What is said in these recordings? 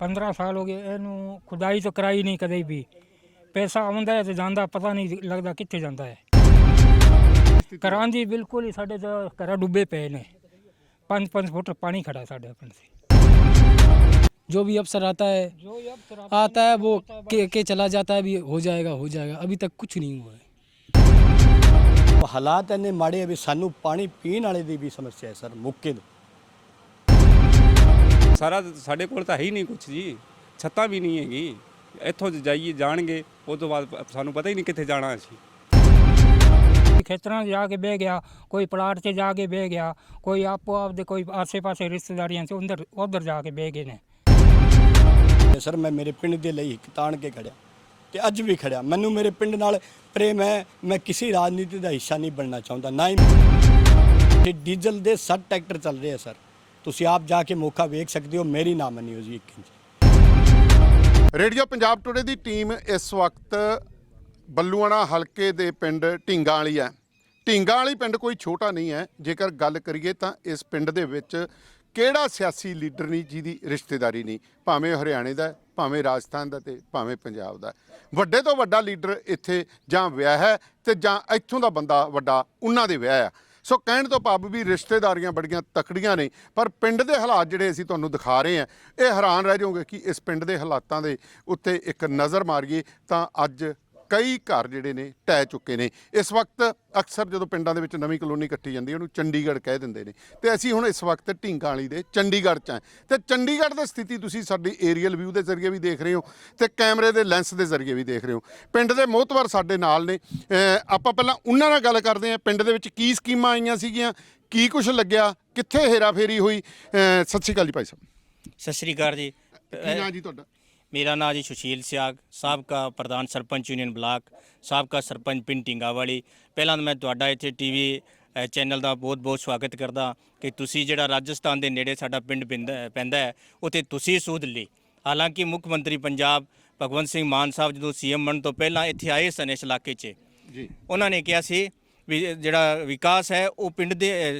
15 ਸਾਲ ਹੋ ਗਏ ਇਹਨੂੰ ਖੁਦਾਈ ਤਾਂ ਕਰਾਈ ਨਹੀਂ ਕਦੇ ਵੀ ਪੈਸਾ ਆਉਂਦਾ ਹੈ ਤੇ ਜਾਂਦਾ ਪਤਾ ਨਹੀਂ ਲੱਗਦਾ ਕਿੱਥੇ ਜਾਂਦਾ ਹੈ ਘਰਾਂ ਦੀ ਬਿਲਕੁਲ ਹੀ ਸਾਡੇ ਤਾਂ ਘਰਾਂ ਡੁੱਬੇ ਪਏ ਨੇ 5-5 ਫੁੱਟ ਪਾਣੀ ਖੜਾ ਸਾਡੇ ਪਿੰਡ ਸੀ जो भी अफसर आता है ਜੋ आता है वो के के चला जाता है भी हो जाएगा हो जाएगा अभी तक कुछ नहीं हुआ है ਹਾਲਾਤ ਇੰਨੇ ਮਾੜੇ ਆ ਵੀ ਸਾਨੂੰ ਪਾਣੀ ਪੀਣ ਵਾਲੇ ਦੀ ਵੀ ਸਮੱਸਿਆ ਹੈ ਸਰ ਮੁੱਕੇ ਤੋਂ ਸਾਰਾ ਸਾਡੇ ਕੋਲ ਤਾਂ ਹੈ ਹੀ ਨਹੀਂ ਕੁਝ ਜੀ। ਛੱਤਾਂ ਵੀ ਨਹੀਂ ਹੈਗੀ। ਇੱਥੋਂ ਜਾਈਏ ਜਾਣਗੇ ਉਸ ਤੋਂ ਬਾਅਦ ਸਾਨੂੰ ਪਤਾ ਹੀ ਨਹੀਂ ਕਿੱਥੇ ਜਾਣਾ ਅਸੀਂ। ਖੇਤਰਾਂ 'ਚ ਜਾ ਕੇ ਬਹਿ ਗਿਆ ਕੋਈ ਪਲਾਟ 'ਚ ਜਾ ਕੇ ਬਹਿ ਗਿਆ ਕੋਈ ਆਪੋ ਆਪ ਦੇ ਕੋਈ ਆਸੇ-ਪਾਸੇ ਰਿਸ਼ਤੇਦਾਰੀਆਂ 'ਚ ਉਧਰ ਉਧਰ ਜਾ ਕੇ ਬਹਿ ਗਏ ਨੇ। ਸਰ ਮੈਂ ਮੇਰੇ ਪਿੰਡ ਦੇ ਲਈ ਇੱਕ ਤਾਣ ਕੇ ਖੜਿਆ ਤੇ ਅੱਜ ਵੀ ਖੜਿਆ। ਮੈਨੂੰ ਮੇਰੇ ਪਿੰਡ ਨਾਲ ਪ੍ਰੇਮ ਹੈ ਮੈਂ ਕਿਸੇ ਰਾਜਨੀਤੀ ਦਾ ਹਿੱਸਾ ਨਹੀਂ ਬਣਨਾ ਚਾਹੁੰਦਾ ਨਾ ਹੀ ਡੀਜ਼ਲ ਦੇ 60 ਟਰੈਕਟਰ ਚੱਲ ਰਹੇ ਆ ਸਰ। ਤੁਸੀਂ ਆਪ ਜਾ ਕੇ ਮੌਕਾ ਵੇਖ ਸਕਦੇ ਹੋ, ਮੇਰੀ ਨਾ ਮੰਨਿਓ ਜੀ ਇੱਕ ਰੇਡੀਓ ਪੰਜਾਬ ਟੁਡੇ ਦੀ ਟੀਮ ਇਸ ਵਕਤ ਬੱਲੂਆਣਾ ਹਲਕੇ ਦੇ ਪਿੰਡ ਢੀਂਗਾ ਵਾਲੀ ਹੈ। ਢੀਂਗਾ ਵਾਲੀ ਪਿੰਡ ਕੋਈ ਛੋਟਾ ਨਹੀਂ ਹੈ। ਜੇਕਰ ਗੱਲ ਕਰੀਏ ਤਾਂ ਇਸ ਪਿੰਡ ਦੇ ਵਿੱਚ ਕਿਹੜਾ ਸਿਆਸੀ ਲੀਡਰ ਨਹੀਂ, ਜਿਹਦੀ ਰਿਸ਼ਤੇਦਾਰੀ ਨਹੀਂ? ਭਾਵੇਂ ਹਰਿਆਣੇ ਦਾ ਭਾਵੇਂ ਰਾਜਸਥਾਨ ਦਾ ਤੇ ਭਾਵੇਂ ਪੰਜਾਬ ਦਾ ਵੱਡੇ ਤੋਂ ਵੱਡਾ ਲੀਡਰ ਇੱਥੇ ਜਾਂ ਵਿਆਹ ਹੈ ਤੇ ਜਾਂ ਇੱਥੋਂ ਦਾ ਬੰਦਾ ਵੱਡਾ, ਉਹਨਾਂ ਦੇ ਵਿਆਹ ਆ। ਸੋ ਕਹਿਣ ਤੋਂ ਭਾਵ ਵੀ ਰਿਸ਼ਤੇਦਾਰੀਆਂ ਬੜੀਆਂ ਤਕੜੀਆਂ ਨੇ, ਪਰ ਪਿੰਡ ਦੇ ਹਾਲਾਤ ਜਿਹੜੇ ਅਸੀਂ ਤੁਹਾਨੂੰ ਦਿਖਾ ਰਹੇ ਹਾਂ, ਇਹ ਹੈਰਾਨ ਰਹਿ ਜਾਓਗੇ ਕਿ ਇਸ ਪਿੰਡ ਦੇ ਹਾਲਾਤਾਂ ਦੇ ਉੱਤੇ ਇੱਕ ਨਜ਼ਰ ਮਾਰੀਏ ਤਾਂ ਅੱਜ ਕਈ ਘਰ ਜਿਹੜੇ ਨੇ ਟਹਿ ਚੁੱਕੇ ਨੇ। ਇਸ ਵਕਤ ਅਕਸਰ ਜਦੋਂ ਪਿੰਡਾਂ ਦੇ ਵਿੱਚ ਨਵੀਂ ਕਲੋਨੀ ਇਕੱਠੀ ਜਾਂਦੀ ਹੈ ਉਹਨੂੰ ਚੰਡੀਗੜ੍ਹ ਕਹਿ ਦਿੰਦੇ ਨੇ। ਤੇ ਅਸੀਂ ਹੁਣ ਇਸ ਵਕਤ ਢੀਂਗਾਂ ਵਾਲੀ ਦੇ ਚੰਡੀਗੜ੍ਹ 'ਚ ਹਾਂ। ਤੇ ਚੰਡੀਗੜ੍ਹ ਦੀ ਸਥਿਤੀ ਤੁਸੀਂ ਸਾਡੀ ਏਰੀਅਲ ਵਿਊ ਦੇ ਜ਼ਰੀਏ ਵੀ ਦੇਖ ਰਹੇ ਹੋ ਤੇ ਕੈਮਰੇ ਦੇ ਲੈਂਸ ਦੇ ਜ਼ਰੀਏ ਵੀ ਦੇਖ ਰਹੇ ਹੋ। ਪਿੰਡ ਦੇ ਮੋਹਤਵਰ ਸਾਡੇ ਨਾਲ ਨੇ। ਆਪਾਂ ਪਹਿਲਾਂ ਉਹਨਾਂ ਨਾਲ ਗੱਲ ਕਰਦੇ ਹਾਂ ਪਿੰਡ ਦੇ ਵਿੱਚ ਕੀ ਸਕੀਮਾਂ ਆਈਆਂ ਸੀਗੀਆਂ ਕੀ ਕੁਝ ਲੱਗਿਆ ਕਿੱਥੇ ਹੇਰਾਫੇਰੀ ਹੋਈ? ਅਹ ਸਤਿ ਸ਼੍ਰੀ ਅਕਾਲ ਜੀ ਭਾਈ ਸਾਹਿਬ। ਸਤਿ ਸ੍ਰੀ ਅਕਾਲ ਜੀ। ਕੀ ਨਾਂ ਜੀ ਤੁਹਾਡਾ? ਮੇਰਾ ਨਾਮ ਜੀ ਸੁਸ਼ੀਲ ਸਿਆਗ ਸਾਬਕਾ ਪ੍ਰਧਾਨ ਸਰਪੰਚ ਯੂਨੀਅਨ ਬਲਾਕ ਸਾਬਕਾ ਸਰਪੰਚ ਪਿੰਡ ਢਿੰਗਾਵਾਲੀ। ਪਹਿਲਾਂ ਤਾਂ ਮੈਂ ਤੁਹਾਡਾ ਇੱਥੇ ਟੀਵੀ ਚੈਨਲ ਦਾ ਬਹੁਤ-ਬਹੁਤ ਸਵਾਗਤ ਕਰਦਾ ਕਿ ਤੁਸੀਂ ਜਿਹੜਾ ਰਾਜਸਥਾਨ ਦੇ ਨੇੜੇ ਸਾਡਾ ਪਿੰਡ ਪੈਂਦਾ ਪੈਂਦਾ ਹੈ ਉੱਥੇ ਤੁਸੀਂ ਸੂਧ ਲਈ ਹਾਲਾਂਕਿ ਮੁੱਖ ਮੰਤਰੀ ਪੰਜਾਬ ਭਗਵੰਤ ਸਿੰਘ ਮਾਨ ਸਾਹਿਬ ਜਦੋਂ ਸੀਐਮ ਬਣਨ ਤੋਂ ਪਹਿਲਾਂ ਇੱਥੇ ਆਏ ਸਨ ਇਸ ਇਲਾਕੇ 'ਚ ਜੀ। ਉਹਨਾਂ ਨੇ ਕਿਹਾ ਸੀ ਵੀ ਜਿਹੜਾ ਵਿਕਾਸ ਹੈ ਉਹ ਪਿੰਡ ਦੇ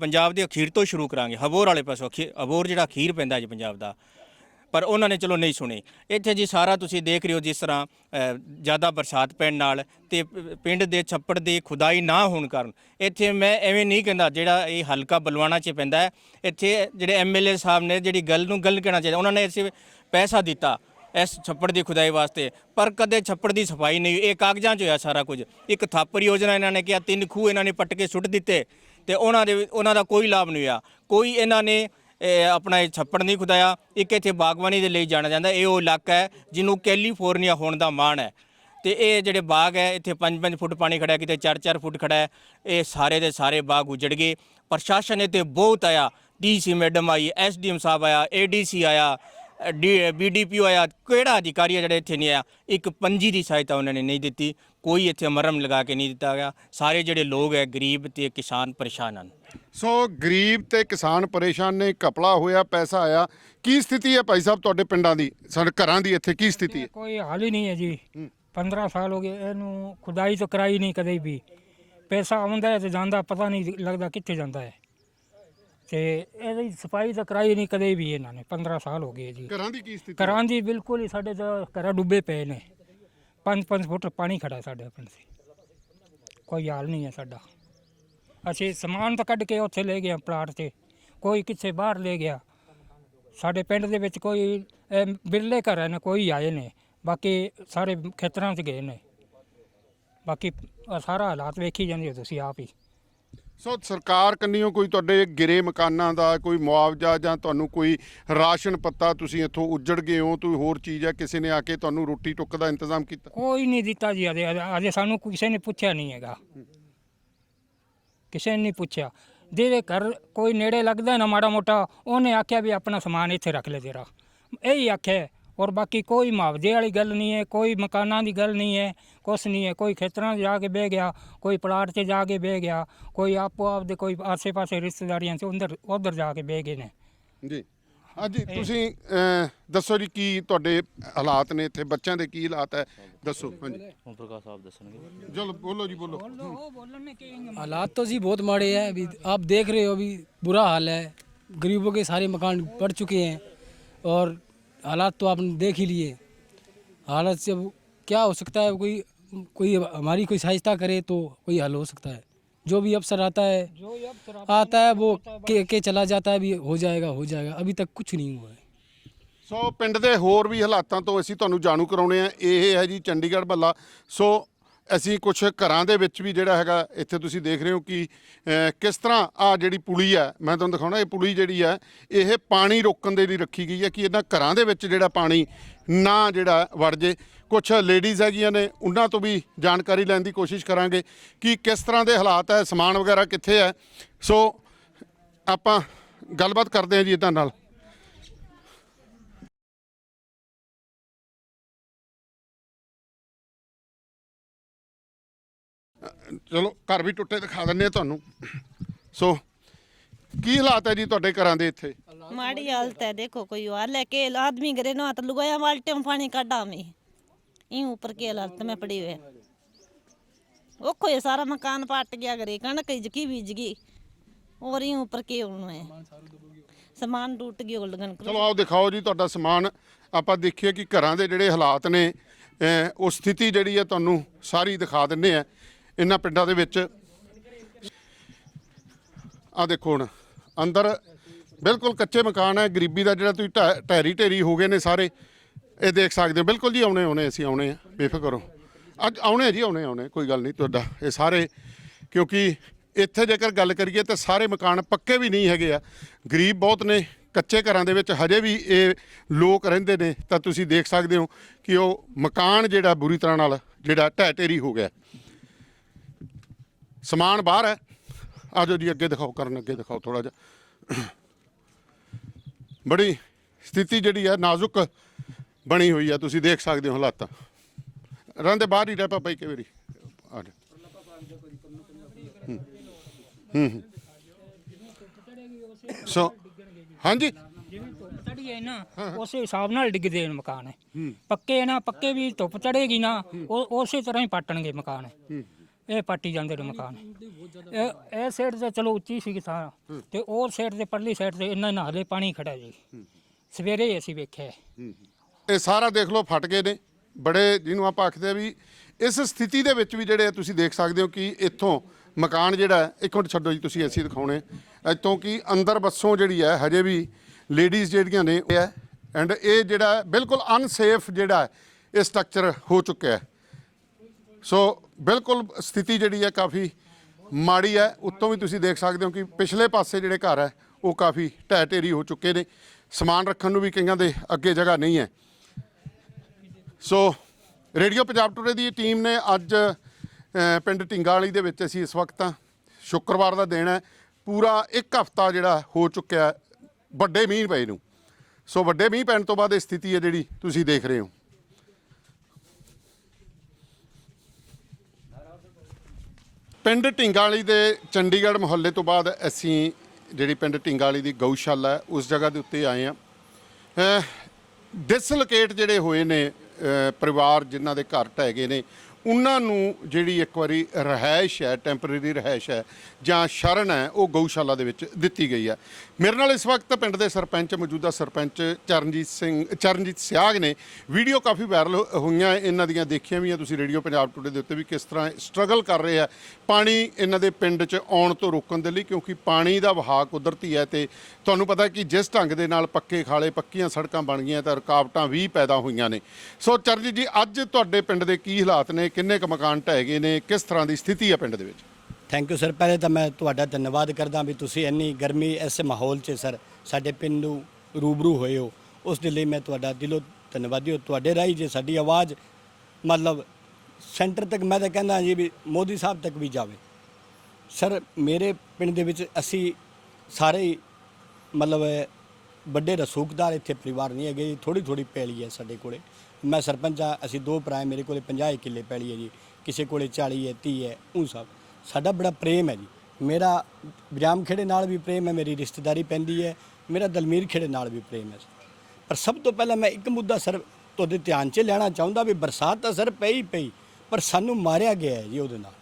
ਪੰਜਾਬ ਦੇ ਅਖੀਰ ਤੋਂ ਸ਼ੁਰੂ ਕਰਾਂਗੇ ਹਬੋਰ ਵਾਲੇ ਪਾਸੋਂ ਹਬੋਰ ਜਿਹੜਾ ਅਖੀਰ ਪੈਂਦਾ ਜੀ ਪੰਜਾਬ ਦਾ। ਪਰ ਉਹਨਾਂ ਨੇ ਚਲੋ ਨਹੀਂ ਸੁਣੀ। ਇੱਥੇ ਜੀ ਸਾਰਾ ਤੁਸੀਂ ਦੇਖ ਰਹੇ ਹੋ ਜਿਸ ਤਰ੍ਹਾਂ ਜ਼ਿਆਦਾ ਬਰਸਾਤ ਪੈਣ ਨਾਲ ਤੇ ਪਿੰਡ ਦੇ ਛੱਪੜ ਦੀ ਖੁਦਾਈ ਨਾ ਹੋਣ ਕਾਰਨ। ਇੱਥੇ ਮੈਂ ਐਵੇਂ ਨਹੀਂ ਕਹਿੰਦਾ ਜਿਹੜਾ ਇਹ ਹਲਕਾ ਬਲਵਾਣਾ 'ਚ ਪੈਂਦਾ ਹੈ। ਇੱਥੇ ਜਿਹੜੇ ਐਮਐਲਏ ਸਾਹਿਬ ਨੇ ਜਿਹੜੀ ਗੱਲ ਨੂੰ ਗੱਲ ਕਹਿਣਾ ਚਾਹੀਦਾ, ਉਹਨਾਂ ਨੇ ਇਸੇ ਪੈਸਾ ਦਿੱਤਾ ਇਸ ਛੱਪੜ ਦੀ ਖੁਦਾਈ ਵਾਸਤੇ। ਪਰ ਕਦੇ ਛੱਪੜ ਦੀ ਸਫ਼ਾਈ ਨਹੀਂ ਹੋਈ। ਇਹ ਕਾਗਜ਼ਾਂ 'ਚ ਹੋਇਆ ਸਾਰਾ ਕੁਝ। ਇੱਕ ਥਾਪਰ ਯੋਜਨਾ ਇਹਨਾਂ ਨੇ ਕਿਹਾ, ਤਿੰਨ ਖੂਹ ਇਹਨਾਂ ਨੇ ਪੱਟ ਕੇ ਸੁੱਟ ਦਿੱਤੇ ਤੇ ਉਹਨਾਂ ਦੇ, ਉਹਨਾਂ ਦਾ ਕੋਈ ਲਾਭ ਨਹੀਂ ਹੋਇਆ। ਕੋਈ ਇਹਨਾਂ ਨੇ ਇਹ ਆਪਣਾ ਇਹ ਛੱਪੜ ਨਹੀਂ ਖੁਦਾਇਆ, ਇੱਕ ਇੱਥੇ ਬਾਗਬਾਨੀ ਦੇ ਲਈ ਜਾਣਾ ਜਾਂਦਾ, ਇਹ ਉਹ ਇਲਾਕਾ ਹੈ ਜਿਹਨੂੰ ਕੈਲੀਫੋਰਨੀਆ ਹੋਣ ਦਾ ਮਾਣ ਹੈ। ਤੇ ਇਹ ਜਿਹੜੇ ਬਾਗ ਹੈ, ਇੱਥੇ 5-5 ਫੁੱਟ ਪਾਣੀ ਖੜਾ ਕਿਤੇ 4-4 ਫੁੱਟ ਖੜਾ ਹੈ। ਇਹ ਸਾਰੇ ਦੇ ਸਾਰੇ ਬਾਗ ਉਜੜ ਗਏ। ਪ੍ਰਸ਼ਾਸਨ ਇੱਥੇ ਬਹੁਤ ਆਇਆ। ਡੀਸੀ ਮੈਡਮ ਆਈ, ਐਸਡੀਐਮ ਸਾਹਿਬ ਆਇਆ, ਏਡੀਸੀ ਆਇਆ। ਬੀਡੀਪੀਓ ਆਇਆ। ਕਿਹੜਾ ਅਧਿਕਾਰੀ ਹੈ ਜਿਹੜਾ ਇੱਥੇ ਨਹੀਂ ਆਇਆ? ਇੱਕ ਪੰਜੀ ਦੀ ਸਹਾਇਤਾ ਉਹਨਾਂ ਨੇ ਨਹੀਂ ਦਿੱਤੀ। ਕੋਈ ਇੱਥੇ ਮਰਮ ਲਗਾ ਕੇ ਨਹੀਂ ਦਿੱਤਾ ਗਿਆ। ਸਾਰੇ ਜਿਹੜੇ ਲੋਕ ਹੈ ਗਰੀਬ ਤੇ ਕਿਸਾਨ ਪਰੇਸ਼ਾਨ ਹਨ। ਸੋ ਗਰੀਬ ਤੇ ਕਿਸਾਨ ਪਰੇਸ਼ਾਨ ਨੇ ਕਪਲਾ ਹੋਇਆ ਪੈਸਾ ਆਇਆ। ਕੀ ਸਥਿਤੀ ਹੈ ਭਾਈ ਸਾਹਿਬ ਤੁਹਾਡੇ ਪਿੰਡਾਂ ਦੀ? ਸਾਡੇ ਘਰਾਂ ਦੀ ਇੱਥੇ ਕੀ ਸਥਿਤੀ ਹੈ? ਕੋਈ ਹਾਲ ਹੀ ਨਹੀਂ ਹੈ ਜੀ। 15 ਸਾਲ ਹੋ ਗਏ ਇਹਨੂੰ ਖੁਦਾਈ ਤਾਂ ਕਰਾਈ ਨਹੀਂ ਕਦੇ ਵੀ। ਪੈਸਾ ਆਉਂਦਾ ਹੈ ਤੇ ਜਾਂਦਾ ਪਤਾ ਨਹੀਂ ਲੱਗਦਾ ਕਿੱਥੇ ਜਾਂਦਾ ਹੈ। ਤੇ ਇਹਦੀ ਸਫ਼ਾਈ ਤਾਂ ਕਰਾਈ ਨਹੀਂ ਕਦੇ ਵੀ ਇਹਨਾਂ ਨੇ 15 ਸਾਲ ਹੋ ਗਏ ਜੀ। ਘਰਾਂ ਦੀ ਕੀ ਸਥਿਤੀ? ਘਰਾਂ ਦੀ ਬਿਲਕੁਲ ਹੀ ਸਾਡੇ ਤਾਂ ਘਰਾਂ ਡੁੱਬੇ ਪਏ ਨੇ। 5-5 ਫੁੱਟ ਪਾਣੀ ਖੜਾ ਸਾਡੇ ਪਿੰਡ 'ਚ ਕੋਈ ਹਾਲ ਨਹੀਂ ਹੈ ਸਾਡਾ। ਅਸੀਂ ਸਮਾਨ ਤਾਂ ਕੱਢ ਕੇ ਉੱਥੇ ਲੈ ਗਏ ਪਲਾਟ ਤੇ। ਕੋਈ ਕਿੱਥੇ ਬਾਹਰ ਲੈ ਗਿਆ। ਸਾਡੇ ਪਿੰਡ ਦੇ ਵਿੱਚ ਕੋਈ ਅਮ, ਬਿਰਲੇ ਘਰ ਨੇ ਕੋਈ ਆਏ ਨੇ। ਬਾਕੀ ਸਾਰੇ ਖੇਤਰਾਂ 'ਚ ਗਏ ਨੇ। ਬਾਕੀ ਆਹ ਸਾਰਾ ਹਾਲਾਤ ਵੇਖੀ ਜਾਂਦੇ ਹੋ ਤੁਸੀਂ ਆਪ ਹੀ। ਸੋ ਸਰਕਾਰ ਕੰਨੀਓ ਕੋਈ ਤੁਹਾਡੇ ਗਿਰੇ ਮਕਾਨਾਂ ਦਾ ਕੋਈ ਮੁਆਵਜ਼ਾ ਜਾਂ ਤੁਹਾਨੂੰ ਕੋਈ ਰਾਸ਼ਨ ਪੱਤਾ ਤੁਸੀਂ ਇੱਥੋਂ ਉੱਜੜ ਗਏ ਹੋ, ਕੋਈ ਹੋਰ ਚੀਜ਼ ਹੈ, ਕਿਸੇ ਨੇ ਆ ਕੇ ਤੁਹਾਨੂੰ ਰੋਟੀ ਟੁੱਕ ਦਾ ਇੰਤਜ਼ਾਮ ਕੀਤਾ? ਕੋਈ ਨਹੀਂ ਦਿੱਤਾ ਜੀ, ਅਜੇ ਅਜੇ ਸਾਨੂੰ ਕਿਸੇ ਨੇ ਪੁੱਛਿਆ ਨਹੀਂ ਹੈਗਾ। ਕਿਸੇ ਨੇ ਨਹੀਂ ਪੁੱਛਿਆ। ਜਿਹਦੇ ਘਰ ਕੋਈ ਨੇੜੇ ਲੱਗਦਾ ਨਾ ਮਾੜਾ ਮੋਟਾ, ਉਹਨੇ ਆਖਿਆ ਵੀ ਆਪਣਾ ਸਮਾਨ ਇੱਥੇ ਰੱਖ ਲੈ ਜਰਾ। ਇਹੀ ਆਖਿਆ। ਔਰ ਬਾਕੀ ਕੋਈ ਮੁਆਵਜ਼ੇ ਵਾਲੀ ਗੱਲ ਨਹੀਂ ਹੈ ਕੋਈ ਮਕਾਨਾਂ ਦੀ ਗੱਲ ਨਹੀਂ ਹੈ ਕੁਛ ਨਹੀਂ ਹੈ ਕੋਈ ਖੇਤਰਾਂ 'ਚ ਜਾ ਕੇ ਬਹਿ ਗਿਆ ਕੋਈ ਪਲਾਟ 'ਚ ਜਾ ਕੇ ਬਹਿ ਗਿਆ ਕੋਈ ਆਪੋ ਆਪ ਦੇ ਕੋਈ ਆਸੇ-ਪਾਸੇ ਰਿਸ਼ਤੇਦਾਰੀਆਂ 'ਚ ਉਧਰ ਉਧਰ ਜਾ ਕੇ ਬਹਿ ਗਏ ਨੇ ਜੀ ਹਾਂਜੀ ਤੁਸੀਂ ਅਹ, ਦੱਸੋ ਜੀ ਕੀ ਤੁਹਾਡੇ ਹਾਲਾਤ ਨੇ ਇੱਥੇ ਬੱਚਿਆਂ ਦੇ ਕੀ ਹਾਲਾਤ ਹੈ ਦੱਸੋ ਹਾਂਜੀ ਓਮ ਪ੍ਰਕਾਸ਼ ਸਾਹਿਬ ਦੱਸਣਗੇ ਚਲੋ ਬੋਲੋ ਜੀ ਬੋਲੋ हालात तो जी बहुत माड़े हैं अभी आप देख रहे हो अभी बुरा हाल है गरीबों के सारे मकान पड़ चुके हैं और हालात तो आपने देख ही लिए हालत से अब क्या हो सकता है कोई कोई हमारी कोई सहायता करे तो कोई हल हो सकता है जो भी अफसर आता है ਜੋ ਇਹ ਅਫਸਰ आता है वो के के चला जाता है भी हो जाएगा हो जाएगा अभी तक कुछ नहीं हुआ है ਸੋ ਪਿੰਡ ਦੇ ਹੋਰ ਵੀ ਹਾਲਾਤਾਂ ਤੋਂ ਅਸੀਂ ਤੁਹਾਨੂੰ ਜਾਣੂ ਕਰਾਉਣੇ ਆ ਇਹ ਹੈ ਜੀ ਚੰਡੀਗੜ੍ਹ ਮੱਲਾ ਸੋ ਅਸੀਂ ਕੁਝ ਘਰਾਂ ਦੇ ਵਿੱਚ ਵੀ ਜਿਹੜਾ ਹੈਗਾ, ਇੱਥੇ ਤੁਸੀਂ ਦੇਖ ਰਹੇ ਹੋ ਕਿ ਕਿਸ ਤਰ੍ਹਾਂ ਆ ਜਿਹੜੀ ਪੁਲੀ ਹੈ, ਮੈਂ ਤੁਹਾਨੂੰ ਦਿਖਾਉਣਾ, ਇਹ ਪੁਲੀ ਜਿਹੜੀ ਹੈ, ਇਹ ਪਾਣੀ ਰੋਕਣ ਦੇ ਲਈ ਰੱਖੀ ਗਈ ਹੈ ਕਿ ਇਹਨਾਂ ਘਰਾਂ ਦੇ ਵਿੱਚ ਜਿਹੜਾ ਪਾਣੀ ਨਾ ਜਿਹੜਾ ਵੜ ਜੇ। ਕੁਝ ਲੇਡੀਜ਼ ਹੈਗੀਆਂ ਨੇ, ਉਹਨਾਂ ਤੋਂ ਵੀ ਜਾਣਕਾਰੀ ਲੈਣ ਦੀ ਕੋਸ਼ਿਸ਼ ਕਰਾਂਗੇ ਕਿ ਕਿਸ ਤਰ੍ਹਾਂ ਦੇ ਹਾਲਾਤ ਹੈ, ਸਮਾਨ ਵਗੈਰਾ ਕਿੱਥੇ ਹੈ। ਸੋ ਆਪਾਂ ਗੱਲਬਾਤ ਕਰਦੇ ਹਾਂ ਜੀ ਇਹਨਾਂ ਨਾਲ। ਚਲੋ ਘਰ ਵੀ ਟੁੱਟੇ ਦਿਖਾ ਦਿੰਨੇ ਆ ਤੁਹਾਨੂੰ। ਸੋ ਕੀ ਹਾਲਾਤ ਹੈ ਜੀ ਤੁਹਾਡੇ ਘਰਾਂ ਦੇ ਇੱਥੇ? ਮਾੜੀ ਹਾਲਤ ਹੈ ਦੇਖੋ ਕੋਈ ਵਾਰ ਲੈ ਕੇ ਆਦਮੀ ਘਰੇ ਨੂੰ ਹੱਥ ਲਗਾਇਆ ਬਾਲਟੇ ਨੂੰ ਪਾਣੀ ਕੱਢਾ ਮੈਂ ਇਹ ਉੱਪਰ ਕੇ ਹਾਲਤ ਮੈਂ ਪੜੀ ਹੋਏ ਉਹ ਕੋਈ ਸਾਰਾ ਮਕਾਨ ਪੱਟ ਗਿਆ ਘਰੇ ਕਣਕ ਜਕੀ ਬੀਜ ਗਈ। ਔਰ ਇਹ ਉੱਪਰ ਕੇ ਹੁਣ ਹੈ? ਸਮਾਨ ਟੁੱਟ ਗਿਆ ਲਗਨ ਚਲੋ ਆਓ ਦਿਖਾਓ ਜੀ ਤੁਹਾਡਾ ਸਮਾਨ। ਆਪਾਂ ਦੇਖੀਏ ਕਿ ਘਰਾਂ ਦੇ ਜਿਹੜੇ ਹਾਲਾਤ ਨੇ ਉਹ ਸਥਿਤੀ ਜਿਹੜੀ ਹੈ ਤੁਹਾਨੂੰ ਸਾਰੀ ਦਿਖਾ ਦਿੰਨੇ ਆ। ਇਹਨਾਂ ਪਿੰਡਾਂ ਦੇ ਵਿੱਚ। ਆ ਦੇਖੋ ਹੁਣ, ਅੰਦਰ ਬਿਲਕੁਲ ਕੱਚੇ ਮਕਾਨ ਹੈ, ਗਰੀਬੀ ਦਾ ਜਿਹੜਾ ਤੁਸੀਂ ਢਹਿ- ਢਹਿਰੀ ਢੇਰੀ ਹੋ ਗਏ ਨੇ ਸਾਰੇ, ਇਹ ਦੇਖ ਸਕਦੇ ਹੋ। ਬਿਲਕੁਲ ਜੀ ਆਉਣੇ ਆਉਣੇ, ਅਸੀਂ ਆਉਣੇ ਆ, ਬੇਫਿਕਰ ਹੋ ਅੱਜ ਆਉਣੇ ਆ ਜੀ, ਆਉਣੇ ਆਉਣੇ, ਕੋਈ ਗੱਲ ਨਹੀਂ ਤੁਹਾਡਾ, ਇਹ ਸਾਰੇ, ਕਿਉਂਕਿ ਇੱਥੇ ਜੇਕਰ ਗੱਲ ਕਰੀਏ ਤਾਂ ਸਾਰੇ ਮਕਾਨ ਪੱਕੇ ਵੀ ਨਹੀਂ ਹੈਗੇ ਆ। ਗਰੀਬ ਬਹੁਤ ਨੇ, ਕੱਚੇ ਘਰਾਂ ਦੇ ਵਿੱਚ ਹਜੇ ਵੀ ਇਹ ਲੋਕ ਰਹਿੰਦੇ ਨੇ, ਤਾਂ ਤੁਸੀਂ ਦੇਖ ਸਕਦੇ ਹੋ ਕਿ ਉਹ ਮਕਾਨ ਜਿਹੜਾ ਬੁਰੀ ਤਰ੍ਹਾਂ ਨਾਲ ਜਿਹੜਾ ਢਹਿ ਢੇਰੀ ਹੋ ਗਿਆ। ਸਮਾਨ ਬਾਹਰ ਹੈ। ਆਜੋ ਜੀ ਅੱਗੇ ਦਿਖਾਓ ਕਰਨ ਅੱਗੇ ਦਿਖਾਓ ਥੋੜਾ ਜਿਹਾ। ਬੜੀ ਸਥਿਤੀ ਜਿਹੜੀ ਹੈ ਨਾਜ਼ੁਕ ਬਣੀ ਹੋਈ ਹੈ। ਤੁਸੀਂ ਦੇਖ ਸਕਦੇ ਹੋ ਹਾਲਾਤਾਂ। ਰਹਿੰਦੇ ਬਾਹਰ ਹੀ ਰਹਿ ਪਾ ਭਾਈ ਕਈ ਵਾਰੀ। ਆ ਜਾ ਹੂੰ। ਸੋ ਹਾਂਜੀ? ਜਿਵੇਂ ਧੁੱਪ ਚੜੀ ਹੈ। ਨਾ ਉਸੇ ਹਿਸਾਬ ਨਾਲ ਡਿੱਗਦੇ ਨੇ ਮਕਾਨ। ਪੱਕੇ ਨਾ ਪੱਕੇ ਵੀ ਧੁੱਪ ਚੜੇਗੀ ਨਾ ਉਹ ਉਸੇ ਤਰ੍ਹਾਂ ਹੀ ਪਾਟਣਗੇ ਮਕਾਨ। ਇਹ ਪਾਟੀ ਜਾਂਦੇ ਨੇ ਮਕਾਨ। ਇਹ ਇਹ ਸਾਈਡ ਤੇ ਚਲੋ ਉੱਚੀ ਸੀ ਥਾਂ ਤੇ ਉਹ ਸਾਈਡ ਤੇ ਪਰਲੀ ਸਾਈਡ ਤੇ ਇੰਨਾ ਨਾ ਹਲੇ ਪਾਣੀ ਖੜਾ ਜੀ। ਸਵੇਰੇ ਅਸੀਂ ਵੇਖਿਆ ਇਹ। ਸਾਰਾ ਦੇਖ ਲਓ ਫਟ ਗਏ ਨੇ। ਬੜੇ ਜਿਹਨੂੰ ਆਪਾਂ ਆਖਦੇ ਆ ਵੀ ਇਸ ਸਥਿਤੀ ਦੇ ਵਿੱਚ ਵੀ ਜਿਹੜੇ ਤੁਸੀਂ ਦੇਖ ਸਕਦੇ ਹੋ ਕਿ ਇੱਥੋਂ ਮਕਾਨ ਜਿਹੜਾ ਹੈ- ਇੱਕ ਮਿੰਟ ਛੱਡੋ ਜੀ ਤੁਸੀਂ ਐਸੀ ਦਿਖਾਉਣੇ। ਇੱਥੋਂ ਕਿ ਅੰਦਰ ਬੱਸੋਂ ਜਿਹੜੀ ਹੈ ਹਜੇ ਵੀ ਲੇਡੀਜ਼ ਜਿਹੜੀਆਂ ਨੇ ਹੈ। ਐਂਡ ਇਹ ਜਿਹੜਾ ਹੈ, ਬਿਲਕੁਲ ਅਨਸੇਫ ਜਿਹੜਾ ਹੈ, ਇਹ ਸਟਰਕਚਰ ਹੋ ਚੁੱਕਿਆ ਹੈ। ਸੋ ਬਿਲਕੁਲ ਸਥਿਤੀ ਜਿਹੜੀ ਹੈ ਕਾਫੀ ਮਾੜੀ ਹੈ। ਉੱਤੋਂ ਵੀ ਤੁਸੀਂ ਦੇਖ ਸਕਦੇ ਹੋ ਕਿ ਪਿਛਲੇ ਪਾਸੇ ਜਿਹੜੇ ਘਰ ਹੈ, ਉਹ ਕਾਫੀ ਢਹਿ ਢੇਰੀ ਹੋ ਚੁੱਕੇ ਨੇ। ਸਮਾਨ ਰੱਖਣ ਨੂੰ ਵੀ ਕਈਆਂ ਦੇ ਅੱਗੇ ਜਗ੍ਹਾ ਨਹੀਂ ਹੈ। ਸੋ ਰੇਡੀਓ ਪੰਜਾਬ ਟੂਡੇ ਦੀ ਟੀਮ ਨੇ ਅੱਜ ਪਿੰਡ ਢਿੰਗਾ ਵਾਲੀ ਦੇ ਵਿੱਚ ਅਸੀਂ ਇਸ ਵਕਤ ਹਾਂ ਸ਼ੁੱਕਰਵਾਰ ਦਾ ਦਿਨ ਹੈ। ਪੂਰਾ ਇੱਕ ਹਫਤਾ ਜਿਹੜਾ ਹੋ ਚੁੱਕਿਆ, ਵੱਡੇ ਮੀਂਹ ਪਏ ਨੂੰ। ਸੋ ਵੱਡੇ ਮੀਂਹ ਪੈਣ ਤੋਂ ਬਾਅਦ ਇਹ ਸਥਿਤੀ ਹੈ ਜਿਹੜੀ ਤੁਸੀਂ ਦੇਖ ਰਹੇ ਹੋ। ਪਿੰਡ ਢਿੰਗਾਲੀ ਦੇ ਚੰਡੀਗੜ੍ਹ ਮੁਹੱਲੇ ਤੋਂ ਬਾਅਦ ਅਸੀਂ ਜਿਹੜੀ ਪਿੰਡ ਢਿੰਗਾਲੀ ਦੀ ਗਊਸ਼ਾਲਾ ਹੈ, ਉਸ ਜਗ੍ਹਾ ਦੇ ਉੱਤੇ ਆਏ ਆ ਡਿਸਲੋਕੇਟ ਜਿਹੜੇ ਹੋਏ ਨੇ ਪਰਿਵਾਰ ਜਿਨ੍ਹਾਂ ਦੇ ਘਰ ਢਹਿ ਗਏ ਨੇ ਉਹਨਾਂ ਨੂੰ ਜਿਹੜੀ ਇੱਕ ਵਾਰੀ ਰਹਿائش ਹੈ ਟੈਂਪਰੇਰੀ ਰਹਿائش ਹੈ ਜਾਂ ਸ਼ਰਨ ਹੈ, ਉਹ ਗਊਸ਼ਾਲਾ ਦੇ ਵਿੱਚ ਦਿੱਤੀ ਗਈ ਹੈ। ਮੇਰੇ ਨਾਲ ਇਸ ਵਕਤ ਪਿੰਡ ਦੇ ਸਰਪੰਚ, ਮੌਜੂਦਾ ਸਰਪੰਚ ਚਰਨਜੀਤ ਸਿੰਘ, ਚਰਨਜੀਤ ਸਿਆਗ ਨੇ ਵੀਡੀਓ ਕਾਫੀ ਵਾਇਰਲ ਹੋਈਆਂ, ਇਹਨਾਂ ਦੀਆਂ ਦੇਖੀਆਂ ਵੀ ਆ। ਤੁਸੀਂ ਰੇਡੀਓ ਪੰਜਾਬ ਟੂਡੇ ਦੇ ਉੱਤੇ ਵੀ ਕਿਸ ਤਰ੍ਹਾਂ ਸਟਰਗਲ ਕਰ ਰਹੇ ਆ। ਪਾਣੀ ਇਹਨਾਂ ਦੇ ਪਿੰਡ 'ਚ ਆਉਣ ਤੋਂ ਰੋਕਣ ਦੇ ਲਈ, ਕਿਉਂਕਿ ਪਾਣੀ ਦਾ ਵਹਾਅ ਕੁਦਰਤੀ ਹੈ ਤੇ ਤੁਹਾਨੂੰ ਪਤਾ ਕਿ ਜਿਸ ਢੰਗ ਦੇ ਨਾਲ ਪੱਕੇ ਖਾਲੇ, ਪੱਕੀਆਂ ਸੜਕਾਂ ਬਣ ਗਈਆਂ ਤਾਂ ਰੁਕਾਵਟਾਂ ਵੀ ਪੈਦਾ ਹੋਈਆਂ ਨੇ। ਸੋ ਚਰਨਜੀਤ ਜੀ, ਅੱਜ ਤੁਹਾਡੇ ਪਿੰਡ ਦੇ ਕੀ ਹਾਲਾਤ ਨੇ? ਕਿੰਨੇ ਕੁ ਮਕਾਨ ਢਹਿ ਗਏ ਨੇ, ਕਿਸ ਤਰ੍ਹਾਂ ਦੀ ਸਥਿਤੀ ਹੈ ਪਿੰਡ ਦੇ ਵਿੱਚ? ਥੈਂਕ ਯੂ ਸਰ ਪਹਿਲੇ ਤਾਂ ਮੈਂ ਤੁਹਾਡਾ ਧੰਨਵਾਦ ਕਰਦਾ ਵੀ ਤੁਸੀਂ ਇੰਨੀ ਗਰਮੀ ਐਸੇ ਮਾਹੌਲ 'ਚ ਸਰ, ਸਾਡੇ ਪਿੰਡ ਨੂੰ ਰੂਬਰੂ ਹੋਏ ਹੋ। ਉਸ ਦੇ ਲਈ ਮੈਂ ਤੁਹਾਡਾ ਦਿਲੋਂ ਧੰਨਵਾਦੀ ਹਾਂ। ਤੁਹਾਡੇ ਰਾਹੀਂ ਜੇ ਸਾਡੀ ਆਵਾਜ਼ ਮਤਲਬ ਸੈਂਟਰ ਤੱਕ ਮੈਂ ਤਾਂ ਕਹਿੰਦਾ ਜੀ ਵੀ ਮੋਦੀ ਸਾਹਿਬ ਤੱਕ ਵੀ ਜਾਵੇ। ਸਰ ਮੇਰੇ ਪਿੰਡ ਦੇ ਵਿੱਚ ਅਸੀਂ ਸਾਰੇ ਹੀ ਮਤਲਬ ਵੱਡੇ ਰਸੂਖਦਾਰ ਇੱਥੇ ਪਰਿਵਾਰ ਨਹੀਂ ਹੈਗੇ ਥੋੜੀ ਥੋੜੀ ਪੈਲੀ ਹੈ ਸਾਡੇ ਕੋਲੇ। ਮੈਂ ਸਰਪੰਚ ਆ ਅਸੀਂ ਦੋ ਭਰਾ ਹੈ, ਮੇਰੇ ਕੋਲੇ 50 ਕਿੱਲੇ ਪੈਲੀ ਹੈ ਜੀ ਕਿਸੇ ਕੋਲੇ 40 ਹੈ 30 ਹੈ ਉਹ ਸਭ। ਸਾਡਾ ਬੜਾ ਪ੍ਰੇਮ ਹੈ ਜੀ। ਮੇਰਾ ਵਿਰਾਮ ਖੇੜੇ ਨਾਲ ਵੀ ਪ੍ਰੇਮ ਹੈ ਮੇਰੀ ਰਿਸ਼ਤੇਦਾਰੀ ਪੈਂਦੀ ਹੈ ਮੇਰਾ ਦਲਮੀਰ ਖੇੜੇ ਨਾਲ ਵੀ ਪ੍ਰੇਮ ਹੈ ਪਰ ਸਭ ਤੋਂ ਪਹਿਲਾਂ ਮੈਂ ਇੱਕ ਮੁੱਦਾ ਸਰ ਤੁਹਾਡੇ ਧਿਆਨ 'ਚ ਲੈਣਾ ਚਾਹੁੰਦਾ ਵੀ ਬਰਸਾਤ ਤਾਂ ਸਰ ਪਈ ਪਈ ਪਰ ਸਾਨੂੰ ਮਾਰਿਆ ਗਿਆ ਹੈ ਜੀ ਉਹਦੇ ਨਾਲ